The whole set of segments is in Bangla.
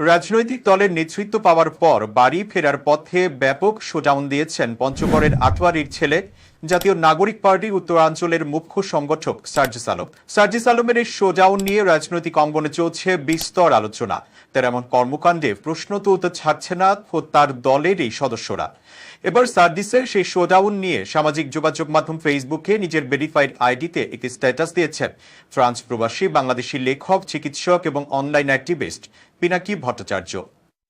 রাজনৈতিক দলের নেতৃত্ব পাওয়ার পর বাড়ি ফেরার পথে ব্যাপক শোডাউন দিয়েছেন পঞ্চগড়ের আটোয়ারির ছেলে জাতীয় নাগরিক পার্টির উত্তরাঞ্চলের মুখ্য সংগঠক সার্জিস আলম। সার্জিস আলমের এই শোডাউন নিয়ে রাজনৈতিক অঙ্গনে চলছে বিস্তর আলোচনা। তার এমন কর্মকাণ্ডে প্রশ্ন তুলতে ছাড়ছে না ও তার দলেরই সদস্যরা। এবার সার্জিসের সেই শোডাউন নিয়ে সামাজিক যোগাযোগ মাধ্যম ফেসবুকে নিজের ভেরিফাইড আইডিতে একটি স্ট্যাটাস দিয়েছেন। ফ্রান্স প্রবাসী, বাংলাদেশি লেখক, চিকিৎসক এবং অনলাইন অ্যাক্টিভিস্ট পিনাকি ভট্টাচার্য।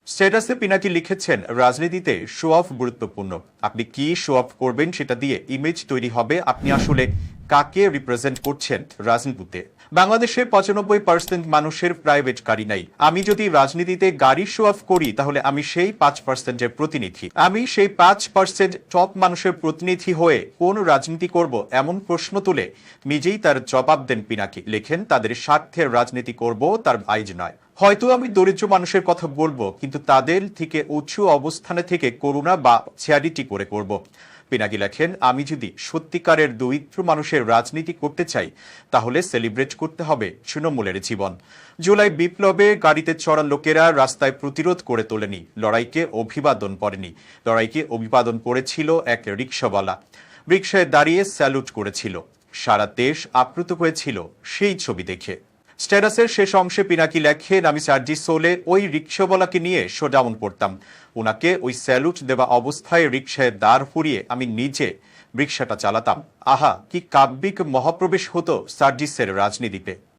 স্ট্যাটাসে পিনাকি লিখেছেন, রাজনীতিতে শো অফ গুরুত্বপূর্ণ। আপনি কি শো অফ করবেন সেটা দিয়ে ইমেজ তৈরি হবে? আপনি আসলে কাকে রিপ্রেজেন্ট করছেন রাজনীতিতে? বাংলাদেশে পঁচানব্বই পার্সেন্ট মানুষের প্রাইভেট গাড়ি নাই। আমি যদি রাজনীতিতে গাড়ি শো অফ করি, তাহলে আমি সেই পাঁচ পার্সেন্টের প্রতিনিধি। আমি সেই পাঁচ পার্সেন্ট টপ মানুষের প্রতিনিধি হয়ে কোন রাজনীতি করব এমন প্রশ্ন তুলে নিজেই তার জবাব দেন পিনাকি। লেখেন, তাদের স্বার্থের রাজনীতি করব, তার আইজ নয়। হয়তো আমি দরিদ্র মানুষের কথা বলব, কিন্তু তাদের থেকে উঁচু অবস্থানে থেকে করুণা বা চ্যারিটি করে করব। পিনাকি লেখেন, আমি যদি সত্যিকারের দরিদ্র মানুষের রাজনীতি করতে চাই, তাহলে সেলিব্রেট করতে হবে তৃণমূলের জীবন। জুলাই বিপ্লবে গাড়িতে চড়া লোকেরা রাস্তায় প্রতিরোধ করে তোলেনি, লড়াইকে অভিবাদন করেনি। লড়াইকে অভিবাদন করেছিল এক রিক্সাওয়ালা। রিক্সায় দাঁড়িয়ে স্যালুট করেছিল। সারা দেশ আপ্লুত হয়েছিল সেই ছবি দেখে। স্ট্যাটাসের শেষ অংশে পিনাকি লেখেন আমি সার্জি সোলে ওই রিক্সাওয়ালাকে নিয়ে শোডাউন করতাম ওনাকে ওই স্যালুট দেওয়া অবস্থায় রিক্সায় দাঁড় ফুরিয়ে আমি নিজে রিক্সাটা চালাতাম। আহা, কি কাব্যিক মহাপ্রবেশ হতো সার্জিসের রাজনীতিতে।